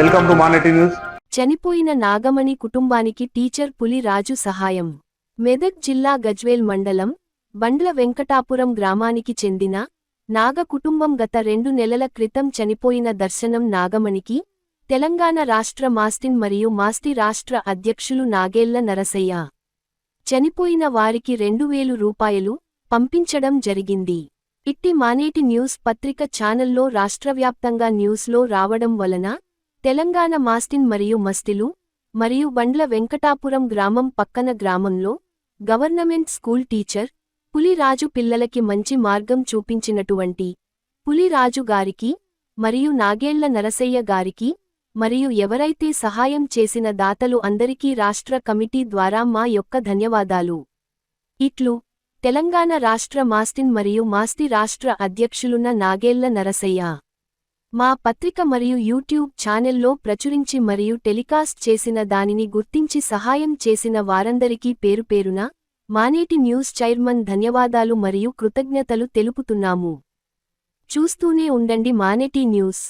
Welcome to మానెటీ news. చనిపోయిన నాగమణి కుటుంబానికి teacher పులి రాజు సహాయం. మెదక్ జిల్లా గజ్వేల్ మండలం బండ్ల వెంకటాపురం గ్రామానికి చెందిన నాగ కుటుంబం గత రెండు నెలల క్రితం చనిపోయిన దర్శనం నాగమణికి తెలంగాణ రాష్ట్ర మాస్టిన్ మరియు మాస్టి రాష్ట్ర అధ్యక్షులు నాగేళ్ళ నరసయ్య. చనిపోయిన వారికి రెండు వేలు రూపాయలు పంపించడం జరిగింది. ఇట్టి మానేటి న్యూస్ పత్రిక ఛానల్లో రాష్ట్రవ్యాప్తంగా న్యూస్లో రావడం వలన తెలంగాణ మాస్టిన్ మరియు మస్తిలు మరియు బండ్ల వెంకటాపురం గ్రామం పక్కన గ్రామంలో గవర్నమెంట్ స్కూల్ టీచర్ పులిరాజు పిల్లలకి మంచి మార్గం చూపించినటువంటి పులిరాజు గారికి మరియు నాగేళ్ళ నరసయ్య గారికి మరియు ఎవరైతే సహాయం చేసిన దాతలు అందరికీ రాష్ట్ర కమిటీ ద్వారా మా యొక్క ధన్యవాదాలు. ఇట్లు తెలంగాణ రాష్ట్ర మాస్టిన్ మరియు మాస్తి రాష్ట్ర అధ్యక్షులున్న నాగేళ్ళ నరసయ్య. మా పత్రిక మరియు యూట్యూబ్ ఛానెల్లో ప్రచురించి మరియు టెలికాస్ట్ చేసిన దానిని గుర్తించి సహాయం చేసిన వారందరికీ పేరుపేరున మానేటి న్యూస్ చైర్మన్ ధన్యవాదాలు మరియు కృతజ్ఞతలు తెలుపుతున్నాము. చూస్తూనే ఉండండి మానేటి న్యూస్.